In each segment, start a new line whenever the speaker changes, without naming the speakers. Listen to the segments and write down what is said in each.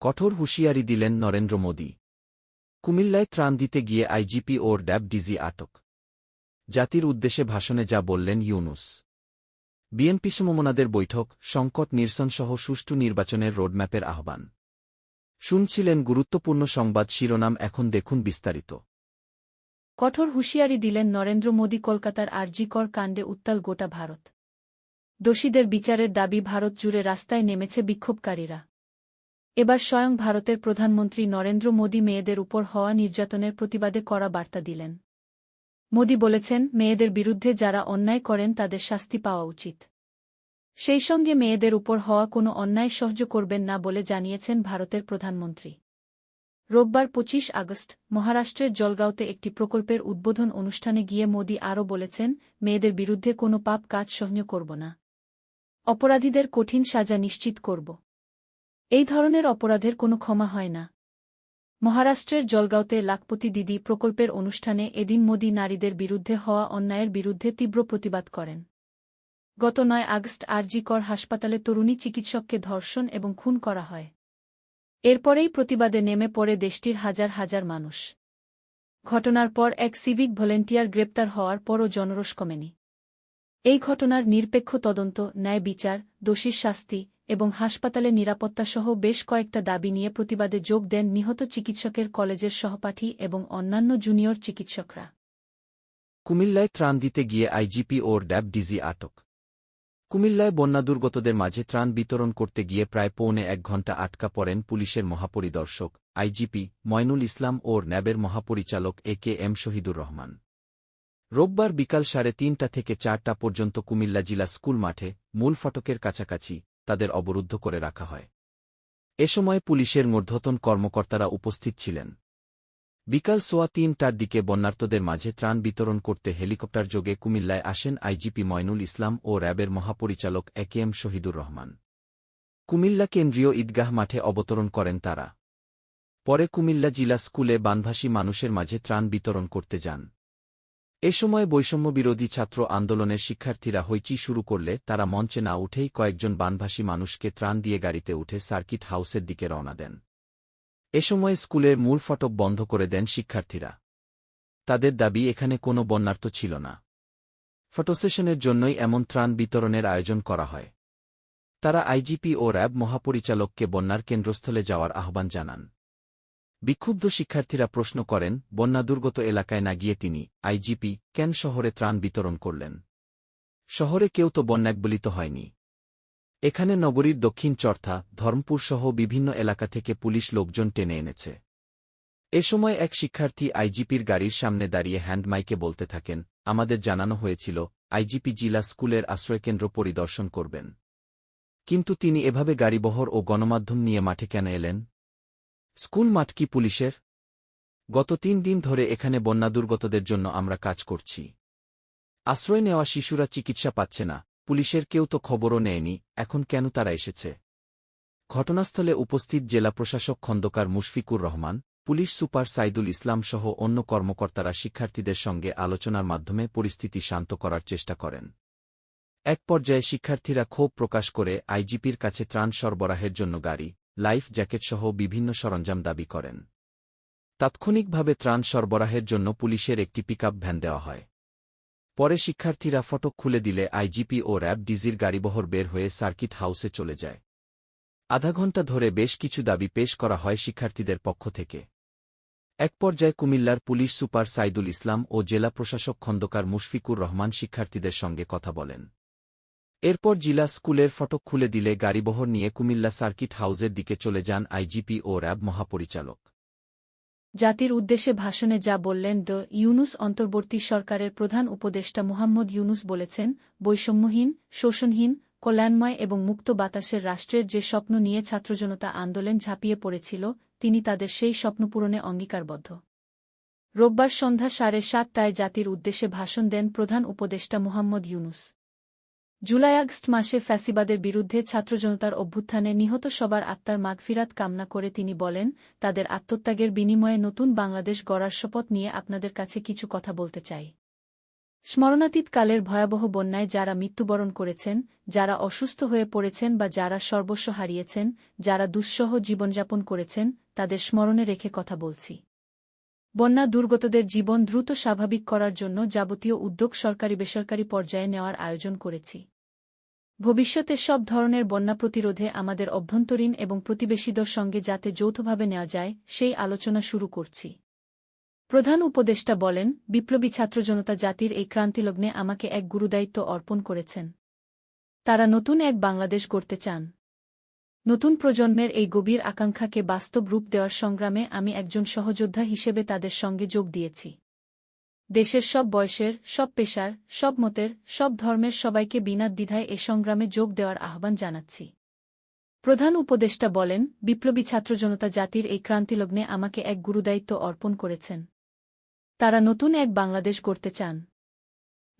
কঠোর হুঁশিয়ারি দিলেন নরেন্দ্র মোদী। কুমিল্লায় ত্রাণ দিতে গিয়ে আইজিপি ওর ড্যাব ডিজি আটক। জাতির উদ্দেশ্যে ভাষণে যা বললেন ইউনুস। বিএনপি সমমনাদের বৈঠক, সংকট নিরসনসহ সুষ্ঠু নির্বাচনের রোডম্যাপের আহ্বান। শুনছিলেন গুরুত্বপূর্ণ সংবাদ শিরোনাম, এখন দেখুন বিস্তারিত।
কঠোর হুঁশিয়ারি দিলেন নরেন্দ্র মোদী কলকাতার আরজিকর কাণ্ডে উত্তাল গোটা ভারত। দোষীদের বিচারের দাবি, ভারত জুড়ে রাস্তায় নেমেছে বিক্ষোভকারীরা। এবার স্বয়ং ভারতের প্রধানমন্ত্রী নরেন্দ্র মোদী মেয়েদের উপর হওয়া নির্যাতনের প্রতিবাদে করা বার্তা দিলেন। মোদী বলেছেন, মেয়েদের বিরুদ্ধে যারা অন্যায় করেন তাদের শাস্তি পাওয়া উচিত। সেই সঙ্গে মেয়েদের উপর হওয়া কোনো অন্যায় সহ্য করবেন না বলে জানিয়েছেন ভারতের প্রধানমন্ত্রী। রোববার ২৫ আগস্ট, মহারাষ্ট্রের জলগাঁওতে একটি প্রকল্পের উদ্বোধন অনুষ্ঠানে গিয়ে মোদী আরও বলেছেন, মেয়েদের বিরুদ্ধে কোনো পাপ কাজ সহ্য করব না। অপরাধীদের কঠিন সাজা নিশ্চিত করব। এই ধরনের অপরাধের কোনো ক্ষমা হয় না। মহারাষ্ট্রের জলগাঁওতে লাখপতি দিদি প্রকল্পের অনুষ্ঠানে এদিন মোদী নারীদের বিরুদ্ধে হওয়া অন্যায়ের বিরুদ্ধে তীব্র প্রতিবাদ করেন। গত নয় আগস্ট আরজি কর হাসপাতালে তরুণী চিকিৎসককে ধর্ষণ এবং খুন করা হয়। এরপরেই প্রতিবাদে নেমে পড়ে দেশটির হাজার হাজার মানুষ। ঘটনার পর এক সিভিক ভলেন্টিয়ার গ্রেপ্তার হওয়ার পরও জনরস কমেনি। এই ঘটনার নিরপেক্ষ তদন্ত, ন্যায় বিচার, দোষীর শাস্তি এবং হাসপাতালে নিরাপত্তাসহ বেশ কয়েকটা দাবি নিয়ে প্রতিবাদে যোগ দেন নিহত চিকিৎসকের কলেজের সহপাঠী এবং অন্যান্য জুনিয়র চিকিৎসকরা।
কুমিল্লায় ত্রাণ দিতে গিয়ে আইজিপি ওর ড্যাব ডিজি আটক। কুমিল্লায় বন্যাদুর্গতদের মাঝে ত্রাণ বিতরণ করতে গিয়ে প্রায় পৌনে এক ঘণ্টা আটকা পড়েন পুলিশের মহাপরিদর্শক, আইজিপি ময়নুল ইসলাম ওর ন্যাবের মহাপরিচালক A K M Shahidur Rahman. রোববার বিকাল সাড়ে তিনটা থেকে চারটা পর্যন্ত কুমিল্লা জেলা স্কুল মাঠে মূল ফটকের কাছাকাছি তাদের অবরুদ্ধ করে রাখা হয়। এ সময় পুলিশের মূর্ধতন কর্মকর্তারা উপস্থিত ছিলেন। বিকাল সোয়া তিনটার দিকে বন্যার্তদের মাঝে ত্রাণ বিতরণ করতে হেলিকপ্টার যোগে কুমিল্লায় আসেন আইজিপি ময়নুল ইসলাম ও র্যাবের মহাপরিচালক A K M Shahidur Rahman. Comilla কেন্দ্রীয় ঈদগাহ মাঠে অবতরণ করেন তারা। পরে কুমিল্লা জিলা স্কুলে বানভাসী মানুষের মাঝে ত্রাণ বিতরণ করতে যান। এ সময় বৈষম্যবিরোধী ছাত্র আন্দোলনের শিক্ষার্থীরা হইচি শুরু করলে তারা মঞ্চে না উঠেই কয়েকজন বানভাসী মানুষকে ত্রাণ দিয়ে গাড়িতে উঠে সার্কিট হাউসের দিকে রওনা দেন। এ সময় স্কুলের মূল ফটক বন্ধ করে দেন শিক্ষার্থীরা। তাদের দাবি, এখানে কোনো বন্যার্থ ছিল না। ফটোসেশনের জন্যই এমন ত্রাণ বিতরণের আয়োজন করা হয়। তারা আইজিপি ও র্যাব মহাপরিচালককে বন্যার কেন্দ্রস্থলে যাওয়ার আহ্বান জানান। বিক্ষুব্ধ শিক্ষার্থীরা প্রশ্ন করেন বন্যাদুর্গত এলাকায় না গিয়ে তিনি, আইজিপি, কেন শহরে ত্রাণ বিতরণ করলেন? শহরে কেউ তো বন্যাকবলিত হয়নি। এখানে নগরীর দক্ষিণ চর্থা ধর্মপুরসহ বিভিন্ন এলাকা থেকে পুলিশ লোকজন টেনে এনেছে। এ সময় এক শিক্ষার্থী আইজিপির গাড়ির সামনে দাঁড়িয়ে হ্যান্ডমাইকে বলতে থাকেন, আমাদের জানানো হয়েছিল, আইজিপি জিলা স্কুলের আশ্রয়কেন্দ্র পরিদর্শন করবেন। কিন্তু তিনি এভাবে গাড়িবহর ও গণমাধ্যম নিয়ে মাঠে কেন এলেন? স্কুল মাঠ কি পুলিশের? গত তিন দিন ধরে এখানে বন্যাদুর্গতদের জন্য আমরা কাজ করছি। আশ্রয় নেওয়া শিশুরা চিকিৎসা পাচ্ছে না, পুলিশের কেউ তো খবরও নেয়নি, এখন কেন তারা এসেছে? ঘটনাস্থলে উপস্থিত জেলা প্রশাসক খন্দকার মুশফিকুর রহমান, পুলিশ সুপার সাইদুল ইসলাম সহ অন্য কর্মকর্তারা শিক্ষার্থীদের সঙ্গে আলোচনার মাধ্যমে পরিস্থিতি শান্ত করার চেষ্টা করেন। এক পর্যায়ে শিক্ষার্থীরা ক্ষোভ প্রকাশ করে আইজিপির কাছে ত্রাণ সরবরাহের জন্য গাড়ি লাইফ জ্যাকেটসহ বিভিন্ন সরঞ্জাম দাবি করেন। তাৎক্ষণিকভাবে ত্রাণ সরবরাহের জন্য পুলিশের একটি পিকআপ ভ্যান দেওয়া হয়। পরে শিক্ষার্থীরা ফটক খুলে দিলে আইজিপি ও র্যাব ডিজির গাড়িবহর বের হয়ে সার্কিট হাউসে চলে যায়। আধা ঘণ্টা ধরে বেশ কিছু দাবি পেশ করা হয় শিক্ষার্থীদের পক্ষ থেকে। এক পর্যায়ে কুমিল্লার পুলিশ সুপার সাইদুল ইসলাম ও জেলা প্রশাসক খন্দকার মুশফিকুর রহমান শিক্ষার্থীদের সঙ্গে কথা বলেন। এরপর জিলা স্কুলের ফটক খুলে দিলে গাড়িবহর নিয়ে কুমিল্লা সার্কিট হাউসের দিকে চলে যান আইজিপি ও র্যাব মহাপরিচালক।
জাতির উদ্দেশ্যে ভাষণে যা বললেন ড ইউনুস, অন্তর্বর্তী সরকারের প্রধান উপদেষ্টা মুহাম্মদ ইউনুস বলেছেন, বৈষম্যহীন, শোষণহীন, কল্যাণময় এবং মুক্ত বাতাসের রাষ্ট্রের যে স্বপ্ন নিয়ে ছাত্রজনতা আন্দোলন ঝাঁপিয়ে পড়েছিল, তিনি তাদের সেই স্বপ্ন পূরণে অঙ্গীকারবদ্ধ। রোববার সন্ধ্যা সাড়ে সাতটায় জাতির উদ্দেশ্যে ভাষণ দেন প্রধান উপদেষ্টা মুহাম্মদ ইউনুস। জুলাই আগস্ট মাসে ফ্যাসিবাদের বিরুদ্ধে ছাত্রজনতার অভ্যুত্থানে নিহত সবার আত্মার মাগফিরাত কামনা করে তিনি বলেন, তাদের আত্মত্যাগের বিনিময়ে নতুন বাংলাদেশ গড়ার শপথ নিয়ে আপনাদের কাছে কিছু কথা বলতে চাই। স্মরণাতীত কালের ভয়াবহ বন্যায় যারা মৃত্যুবরণ করেছেন, যারা অসুস্থ হয়ে পড়েছেন বা যারা সর্বস্ব হারিয়েছেন, যারা দুঃসহ জীবনযাপন করেছেন, তাদের স্মরণে রেখে কথা বলছি। বন্যা দুর্গতদের জীবন দ্রুত স্বাভাবিক করার জন্য যাবতীয় উদ্যোগ সরকারি বেসরকারি পর্যায়ে নেওয়ার আয়োজন করেছি। ভবিষ্যতে সব ধরনের বন্যা প্রতিরোধে আমাদের অভ্যন্তরীণ এবং প্রতিবেশীদের সঙ্গে যাতে যৌথভাবে নেওয়া যায়, সেই আলোচনা শুরু করছি। প্রধান উপদেষ্টা বলেন, বিপ্লবী ছাত্র জনতা জাতির এই ক্রান্তিলগ্নে আমাকে এক গুরুদায়িত্ব অর্পণ করেছেন। তারা নতুন এক বাংলাদেশ গড়তে চান। নতুন প্রজন্মের এই গভীর আকাঙ্ক্ষাকে বাস্তব রূপ দেওয়ার সংগ্রামে আমি একজন সহযোদ্ধা হিসেবে তাদের সঙ্গে যোগ দিয়েছি। দেশের সব বয়সের, সব পেশার, সব মতের, সব ধর্মের সবাইকে বিনা দ্বিধায় এ সংগ্রামে যোগ দেওয়ার আহ্বান জানাচ্ছি। প্রধান উপদেষ্টা বলেন, বিপ্লবী ছাত্র জনতা জাতির এই ক্রান্তিলগ্নে আমাকে এক গুরুদায়িত্ব অর্পণ করেছেন। তারা নতুন এক বাংলাদেশ গড়তে চান।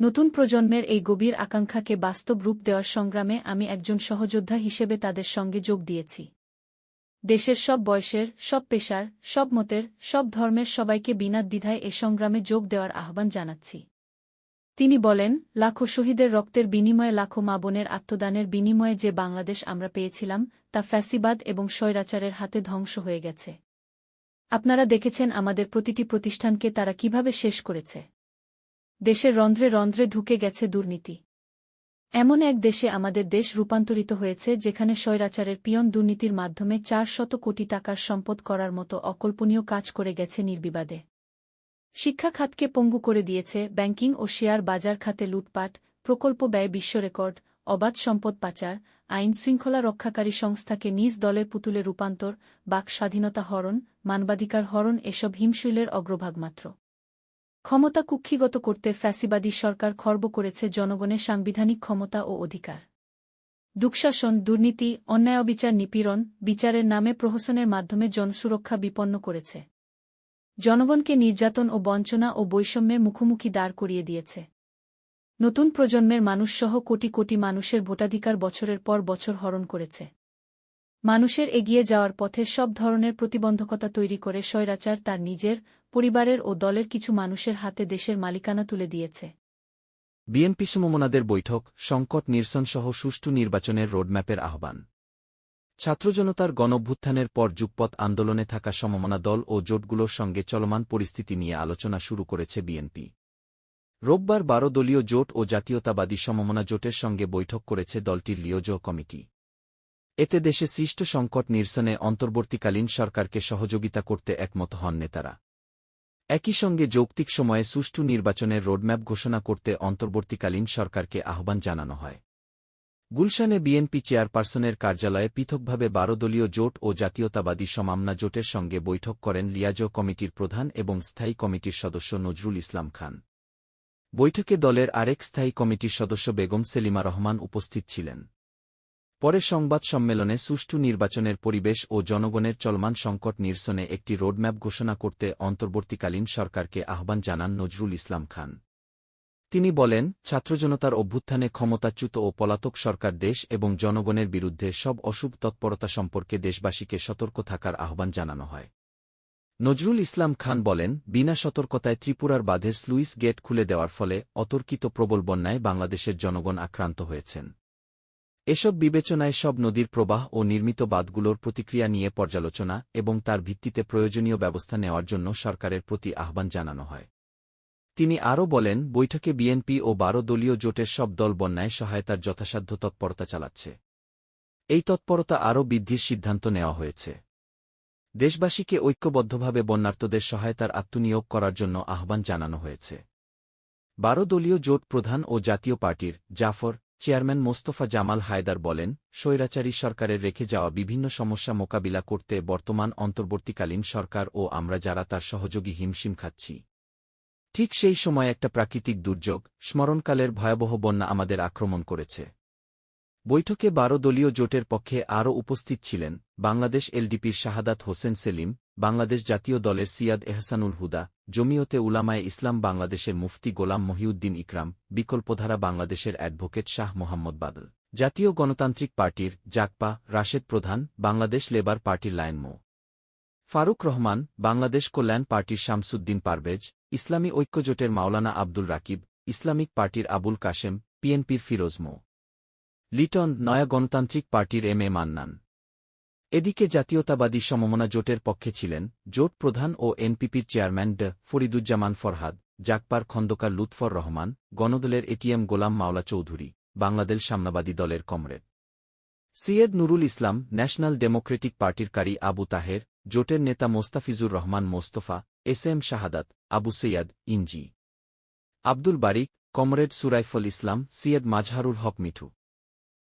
নতুন প্রজন্মের এই গভীর আকাঙ্ক্ষাকে বাস্তব রূপ দেওয়ার সংগ্রামে আমি একজন সহযোদ্ধা হিসেবে তাদের সঙ্গে যোগ দিয়েছি। দেশের সব বয়সের, সব পেশার, সব মতের, সব ধর্মের সবাইকে বিনা দ্বিধায় এ সংগ্রামে যোগ দেওয়ার আহ্বান জানাচ্ছি। তিনি বলেন, লাখো শহীদের রক্তের বিনিময়ে লাখো মা বোনের আত্মদানের বিনিময়ে যে বাংলাদেশ আমরা পেয়েছিলাম, তা ফ্যাসিবাদ এবং স্বৈরাচারের হাতে ধ্বংস হয়ে গেছে। আপনারা দেখেছেন আমাদের প্রতিটি প্রতিষ্ঠানকে তারা কীভাবে শেষ করেছে। দেশের রন্ধ্রে রন্ধ্রে ঢুকে গেছে দুর্নীতি। এমন এক দেশে আমাদের দেশ রূপান্তরিত হয়েছে যেখানে স্বৈরাচারের পিয়ন দুর্নীতির মাধ্যমে চার শত কোটি টাকার সম্পদ করার মতো অকল্পনীয় কাজ করে গেছে নির্বিবাদে। শিক্ষা খাতকে পঙ্গু করে দিয়েছে ব্যাংকিং ও শেয়ার বাজার খাতে লুটপাট, প্রকল্প ব্যয় বিশ্ব রেকর্ড, অবাধ সম্পদ পাচার, আইন শৃঙ্খলা রক্ষাকারী সংস্থাকে নিজ দলের পুতুলে রূপান্তর, বাক স্বাধীনতা হরণ, মানবাধিকার হরণ এসব হিমশৈলের অগ্রভাগ মাত্র। ক্ষমতা কুক্ষিগত করতে ফ্যাসিবাদী সরকার খর্ব করেছে জনগণের সাংবিধানিক ক্ষমতা ও অধিকার। দুঃশাসন, দুর্নীতি, অন্যায় অবিচার, নিপীড়ন, বিচারের নামে প্রহসনের মাধ্যমে জনসুরক্ষা বিপন্ন করেছে। জনগণকে নির্যাতন ও বঞ্চনা ও বৈষম্যের মুখোমুখি দাঁড় করিয়ে দিয়েছে। নতুন প্রজন্মের মানুষসহ কোটি কোটি মানুষের ভোটাধিকার বছরের পর বছর হরণ করেছে। মানুষের এগিয়ে যাওয়ার পথে সব ধরনের প্রতিবন্ধকতা তৈরি করে স্বৈরাচার তার নিজের, পরিবারের ও দলের কিছু মানুষের হাতে দেশের মালিকানা তুলে দিয়েছে।
বিএনপি সমমনাদের বৈঠক, সংকট নিরসনসহ সুষ্ঠু নির্বাচনের রোডম্যাপের আহ্বান। ছাত্রজনতার গণভ্যুত্থানের পর যুগপথ আন্দোলনে থাকা সমমনা দল ও জোটগুলোর সঙ্গে চলমান পরিস্থিতি নিয়ে আলোচনা শুরু করেছে বিএনপি। রোববার বারো দলীয় জোট ও জাতীয়তাবাদী সমমনা জোটের সঙ্গে বৈঠক করেছে দলটির লিওজ কমিটি। এতে দেশে সৃষ্ট সংকট নিরসনে অন্তর্বর্তীকালীন সরকারকে সহযোগিতা করতে একমত হন নেতারা। একই সঙ্গে যৌক্তিক সময়ে সুষ্ঠু নির্বাচনের রোডম্যাপ ঘোষণা করতে অন্তর্বর্তীকালীন সরকারকে আহ্বান জানানো হয়। গুলশানে বিএনপি চেয়ারপারসনের কার্যালয়ে পৃথকভাবে বারো দলীয় জোট ও জাতীয়তাবাদী সমামনা জোটের সঙ্গে বৈঠক করেন লিয়াজো কমিটির প্রধান এবং স্থায়ী কমিটির সদস্য নজরুল ইসলাম খান। বৈঠকে দলের আরেক স্থায়ী কমিটির সদস্য বেগম সেলিমা রহমান উপস্থিত ছিলেন। পরে সংবাদ সম্মেলনে সুষ্ঠু নির্বাচনের পরিবেশ ও জনগণের চলমান সংকট নিরসনে একটি রোডম্যাপ ঘোষণা করতে অন্তর্বর্তীকালীন সরকারকে আহ্বান জানান নজরুল ইসলাম খান। তিনি বলেন, ছাত্রজনতার অভ্যুত্থানে ক্ষমতাচ্যুত ও পলাতক সরকার দেশ এবং জনগণের বিরুদ্ধে সব অশুভ তৎপরতা সম্পর্কে দেশবাসীকে সতর্ক থাকার আহ্বান জানানো হয়। নজরুল ইসলাম খান বলেন, বিনা সতর্কতায় ত্রিপুরার বাঁধের স্লুইস গেট খুলে দেওয়ার ফলে অতর্কিত প্রবল বন্যায় বাংলাদেশের জনগণ আক্রান্ত হয়েছেন। এসব বিবেচনায় সব নদীর প্রবাহ ও নির্মিত বাঁধগুলোর প্রতিক্রিয়া নিয়ে পর্যালোচনা এবং তার ভিত্তিতে প্রয়োজনীয় ব্যবস্থা নেওয়ার জন্য সরকারের প্রতি আহ্বান জানানো হয়। তিনি আরও বলেন, বৈঠকে বিএনপি ও বারো দলীয় জোটের সব দল বন্যায় সহায়তার যথাসাধ্য তৎপরতা চালাচ্ছে। এই তৎপরতা আরও বৃদ্ধির সিদ্ধান্ত নেওয়া হয়েছে। দেশবাসীকে ঐক্যবদ্ধভাবে বন্যার্তদের সহায়তার আত্মনিয়োগ করার জন্য আহ্বান জানানো হয়েছে। বারো দলীয় জোট প্রধান ও জাতীয় পার্টির জাফর চেয়ারম্যান মোস্তফা জামাল হায়দার বলেন, স্বৈরাচারী সরকারের রেখে যাওয়া বিভিন্ন সমস্যা মোকাবিলা করতে বর্তমান অন্তর্বর্তীকালীন সরকার ও আমরা যারা তার সহযোগী হিমশিম খাচ্ছি। ঠিক সেই সময় একটা প্রাকৃতিক দুর্যোগ, স্মরণকালের ভয়াবহ বন্যা আমাদের আক্রমণ করেছে। বৈঠকে বারো দলীয় জোটের পক্ষে আরও উপস্থিত ছিলেন, বাংলাদেশ এলডিপির শাহাদাত হোসেন সেলিম বাংলাদেশ জাতীয় দলের সিয়াদ এহসানুল হুদা, জমিয়তে উলামায়ে ইসলাম বাংলাদেশের মুফতি গোলাম মহিউদ্দিন ইকরাম, বিকল্পধারা বাংলাদেশের অ্যাডভোকেট শাহ মোহাম্মদ বাদল। জাতীয় গণতান্ত্রিক পার্টির জাকপা রাশেদ প্রধান, বাংলাদেশ লেবার পার্টির লায়ন মো। ফারুক রহমান, বাংলাদেশ কল্যাণ পার্টির শামসুদ্দিন পারভেজ, ইসলামী ঐক্যজোটের মাওলানা আব্দুল রাকিব, ইসলামিক পার্টির আবুল কাশেম, পিএনপির ফিরোজ মো। লিটন, নয়া গণতান্ত্রিক পার্টির এম এ মান্নান। এদিকে জাতীয়তাবাদী সমমনা জোটের পক্ষে ছিলেন জোট প্রধান ও এনপিপির চেয়ারম্যান ড ফরিদুজ্জামান ফরহাদ, জাকপার খন্দকার লুৎফর রহমান, গণদলের এটিএম গোলাম মাওলা চৌধুরী, বাংলাদেশ সামনাবাদী দলের comrade. Syed Nurul Islam, national democratic পার্টির কারি আবু তাহের, জোটের নেতা মোস্তাফিজুর রহমান মোস্তফা, এস এম শাহাদাত, আবু সৈয়াদ, ইনজি। আব্দুল বারিক, কমরেড সুরাইফল ইসলাম, সিয়দ মাজহারুল হক মিঠু।